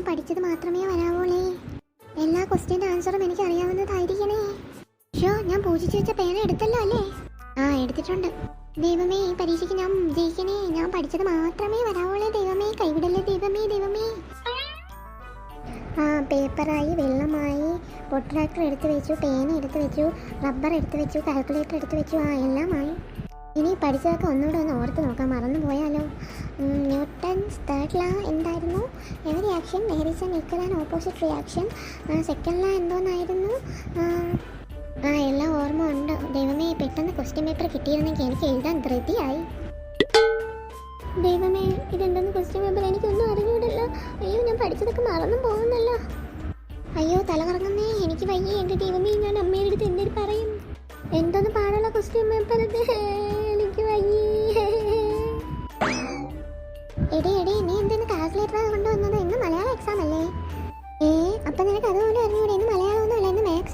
ഞാൻ പഠിച്ചത് മാത്രമേ വരാവോളേ എല്ലാ ക്വസ്റ്റ്യന്റെ ആൻസറും എനിക്ക് അറിയാവുന്നതായിരിക്കണേ ഷോ ഞാൻ പൂജിച്ചു വെച്ച പേന എടുത്തല്ലോ അല്ലേ? ആ എടുത്തിട്ടുണ്ട്. ദൈവമേ ഈ പരീക്ഷയ്ക്ക് ഞാൻ ജയിക്കണേ. ഞാൻ പഠിച്ചത് മാത്രമേ വരാവോളേ ദൈവമേ. കൈവിടല്ലേ ദൈവമേ ദൈവമേ. ആ പേപ്പറായി വെള്ളമായി പൊട്രാക്ടർ എടുത്തു വെച്ചു പേന എടുത്തു വെച്ചു റബ്ബർ എടുത്തു വെച്ചു കാൽക്കുലേറ്റർ എടുത്തു വെച്ചു ആ എല്ലാമായി. ഇനി പഠിച്ചതൊക്കെ ഒന്നുകൂടെ ഒന്ന് ഓർത്ത് നോക്കാം. മറന്നു പോയാലോ ഉം, ന്യൂട്ടൺസ് തേർഡ് ലാ എന്തായിരുന്നു? Every action there is an equal and opposite reaction second law എന്തോന്നായിരുന്നു? ആ, എല്ലാം ഓർമ്മ ഉണ്ട്. ദൈവമേ പെട്ടെന്ന് ക്വസ്റ്റ്യൻ പേപ്പർ കിട്ടിയിരുന്നെങ്കിൽ എനിക്ക് എഴുതാൻ ധൃതിയായി. ദൈവമേ ഇതെന്തെന്ന് ക്വസ്റ്റ്യൻ പേപ്പർ എനിക്കൊന്നും അറിഞ്ഞൂടല്ലോ. അയ്യോ ഞാൻ പഠിച്ചതൊക്കെ മറന്നു പോകുന്നല്ലോ. അയ്യോ തലകറങ്ങുന്നേ എനിക്ക് വയ്യ. എന്റെ ദൈവമേ ഞാൻ അമ്മയുടെ അടുത്ത് എന്തൊരു പറയും? എന്തോന്ന് പാടുള്ള ക്വസ്റ്റ്യൻ പേപ്പർ എനിക്ക് വയ്യേ.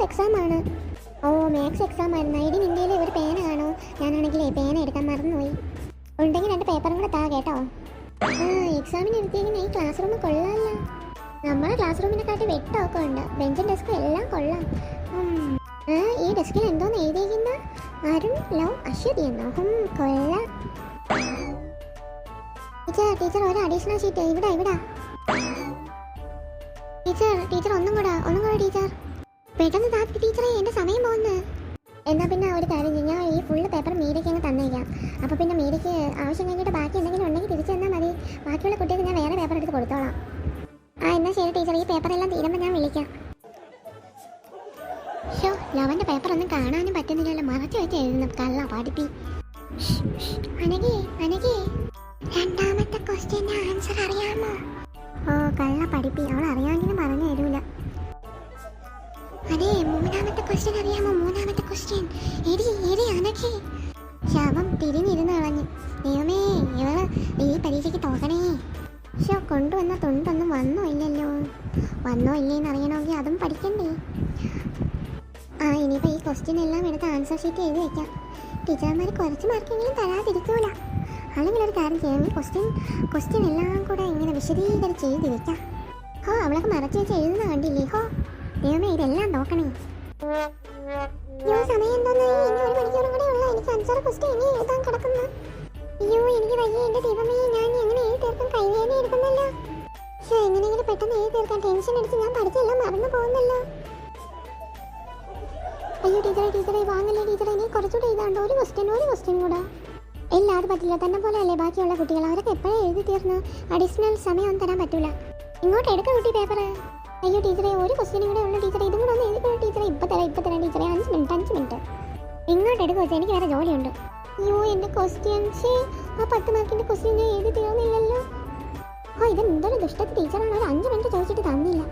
എക്സാം ആണ്. ഓ മാത്സ് എക്സാം ആയിരുന്നു. എടി നിന്റെ ഒരു പേന കാണോ. ഞാനാണെങ്കിലേ പേന എടുക്കാൻ മറന്നുപോയി. ഉണ്ടെങ്കിൽ രണ്ട് പേപ്പറും കൂടെ താ കേട്ടോ. ആ എക്സാമിന് എടുത്തേക്കുന്ന ഈ ക്ലാസ് റൂം കൊള്ളാമല്ല നമ്മുടെ ക്ലാസ് റൂമിനെക്കാട്ടി വെട്ടമൊക്കെ ഉണ്ട്. ബെഞ്ചും ഡെസ്കും എല്ലാം കൊള്ളാം. ആ, ഈ ഡെസ്കിൽ എന്തോന്ന് എഴുതിയിരിക്കുന്ന? അരുൺ ലവ് അശ്വതി എന്നോ? കൊള്ളാം. ടീച്ചർ ടീച്ചർ ഒരു അഡീഷണൽ ഷീറ്റ് ഇവിടെ ഇവിടെ. ടീച്ചർ ടീച്ചർ ഒന്നും കൂടെ പെട്ടെന്ന് താത്തി ടീച്ചറെ എന്റെ സമയം പോകുന്നു എന്നാ പിന്നെ ഒരു കാര്യം ചെയ്യും. ഞാൻ ഈ ഫുള്ള് പേപ്പർ മീരയ്ക്ക് അങ്ങ് തന്നേക്കാം. അപ്പോൾ പിന്നെ മീരയ്ക്ക് ആവശ്യം കഴിഞ്ഞിട്ട് ബാക്കി എന്തെങ്കിലും ഉണ്ടെങ്കിൽ തിരിച്ചു തന്നാൽ മതി. ബാക്കിയുള്ള കുട്ടികൾക്ക് ഞാൻ വേറെ പേപ്പർ എടുത്ത് കൊടുത്തോളാം. ആ എന്നാൽ ശരി ടീച്ചർ ഈ പേപ്പറെല്ലാം തീരുമ്പോൾ ഞാൻ വിളിക്കാം. ഷോ ലവന്റെ പേപ്പറൊന്നും കാണാനും പറ്റുന്നില്ലല്ലോ. മറച്ചു വെച്ച് എഴുതുന്നു കള്ള അനകി രണ്ടാമത്തെ ക്വസ്റ്റ്യന്റെ ആൻസർ അറിയാമോ? ഓ കള്ള പഠിപ്പി. അവൾ അറിയാമെങ്കിലും പറഞ്ഞു തരൂല. മൂന്നാമത്തെ ക്വസ്റ്റ്യൻ അറിയാമോ? മൂന്നാമത്തെ ക്വസ്റ്റ്യൻ എടി എടി അനക്കി ശവം തിരിഞ്ഞിരുന്ന് കളഞ്ഞു. ദൈവമേ ഇവൾ ഈ പരീക്ഷയ്ക്ക് തോക്കണേ ഷോ കൊണ്ടുവന്ന തുണ്ടൊന്നും വന്നോ ഇല്ലല്ലോ? വന്നോ ഇല്ലേന്ന് അറിയണമെങ്കിൽ അതും പഠിക്കണ്ടേ? ആ ഇനിയിപ്പോൾ ഈ ക്വസ്റ്റ്യൻ എല്ലാം എടുത്ത് ആൻസർ ഷീറ്റ് എഴുതി വയ്ക്കാം ടീച്ചർമാർ കുറച്ച് മാർക്കെങ്കിലും തരാതിരിക്കൂല. അല്ലെങ്കിൽ ഒരു കാര്യം ചെയ്യാം. ഈ ക്വസ്റ്റ്യൻ ക്വസ്റ്റ്യൻ എല്ലാം കൂടെ ഇങ്ങനെ വിശദീകരിച്ച് എഴുതി വയ്ക്കാം ഹോ അവളൊക്കെ മറച്ചു വെച്ച് എഴുതുന്ന കണ്ടില്ലേ? ഹോ ദൈവമേ ഇതെല്ലാം നോക്കണേ. അയ്യോ സമയം എന്തോന്നായി ഇനി ഒരു മണിക്കൂറും കൂടെ ഉള്ള. എനിക്ക് അഞ്ചാറ് ക്വസ്റ്റ്യൻ ഇനി എഴുതാൻ കിടക്കുന്നു. അയ്യോ എനിക്ക് വയ്യ. എന്റെ ദൈവമേ ഞാൻ എങ്ങനെ എഴുതി തീർക്കും? കൈവേദന എടുക്കുന്നല്ലോ. പക്ഷേ എങ്ങനെയെങ്കിലും പെട്ടെന്ന് എഴുതി തീർക്കാൻ ടെൻഷൻ അടിച്ച് ഞാൻ പഠിച്ചെല്ലാം മറന്നു പോകുന്നല്ലോ. അയ്യോ ടീച്ചറെ ടീച്ചറെ വാങ്ങല്ലേ ടീച്ചറെ ഇനി കുറച്ചുകൂടെ എഴുതാണ്ട് ഒരു ക്വസ്റ്റ്യൻ ഒരു ക്വസ്റ്റ്യൻ കൂടെ. ഇല്ല അത് പറ്റില്ല. തന്നെ പോലെ അല്ലേ ബാക്കിയുള്ള കുട്ടികൾ? അവരൊക്കെ എപ്പോഴും എഴുതി തീർന്ന്? അഡീഷണൽ സമയം ഒന്നും തരാൻ പറ്റൂല. ഇങ്ങോട്ട് എടുക്ക കുട്ടി പേപ്പർ അയ്യോ ടീച്ചറെ ഒരു ക്വസ്റ്റ്യനും കൂടെ ഉള്ളു ടീച്ചറെ. ഇതും കൂടെ ഒന്ന് എഴുതി ടീച്ചറെ. ഇപ്പം തരാം ഇപ്പം തരാം ടീച്ചറെ. അഞ്ച് മിനിറ്റ് അഞ്ച് മിനിറ്റ്. ഇങ്ങോട്ട് എടുക്കുക വെച്ചാൽ എനിക്ക് വേറെ ജോലിയുണ്ട്. അയ്യോ എന്റെ ക്വസ്റ്റ്യൻസ് ആ പത്ത് മാർക്കിന്റെ ക്വസ്റ്റ്യൻ ഞാൻ എഴുതി തീർന്നില്ലല്ലോ. ഓ ഇത് എന്തൊരു ദുഷ്ടത്തി ടീച്ചറാണ് ഒരു അഞ്ച് മിനിറ്റ് ചോദിച്ചിട്ട് തന്നില്ല.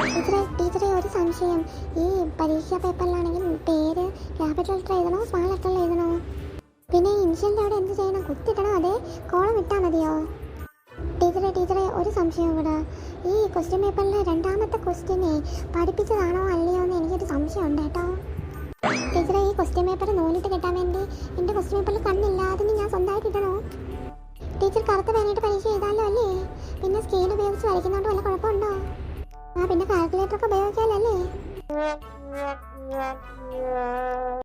ടീച്ചറെ ടീച്ചറെ ഒരു സംശയം. ഈ പരീക്ഷാ പേപ്പറിലാണെങ്കിൽ പേര് ക്യാപിറ്റൽ ലെറ്റർ എഴുതണോ സ്മാൾ ലെറ്ററിൽ എഴുതണോ ഈ ക്വസ്റ്റ്യൻ പേപ്പറിലെ രണ്ടാമത്തെ ക്വസ്റ്റ്യനെ പഠിപ്പിച്ചതാണോ അല്ലയോ എന്ന് എനിക്കൊരു സംശയമുണ്ട് കേട്ടോ. ടീച്ചറെ ഈ ക്വസ്റ്റ്യൻ പേപ്പർ നൂലിട്ട് കിട്ടാൻ വേണ്ടി എന്റെ ക്വസ്റ്റ്യൻ പേപ്പറിൽ കണ്ണില്ല അതിന് ഞാൻ സ്വന്തമായിട്ട് ഇടണോ? ടീച്ചർ കറുത്ത പേനായിട്ട് പരീക്ഷ എഴുതാമല്ലോ അല്ലേ? പിന്നെ സ്കെയിൽ ഉപയോഗിച്ച് വരയ്ക്കുന്നതുകൊണ്ട് വല്ല കുഴപ്പമുണ്ടോ? ആ പിന്നെ കാൽക്കുലേറ്റർ ഒക്കെ ഉപയോഗിക്കാമല്ലോ അല്ലേ?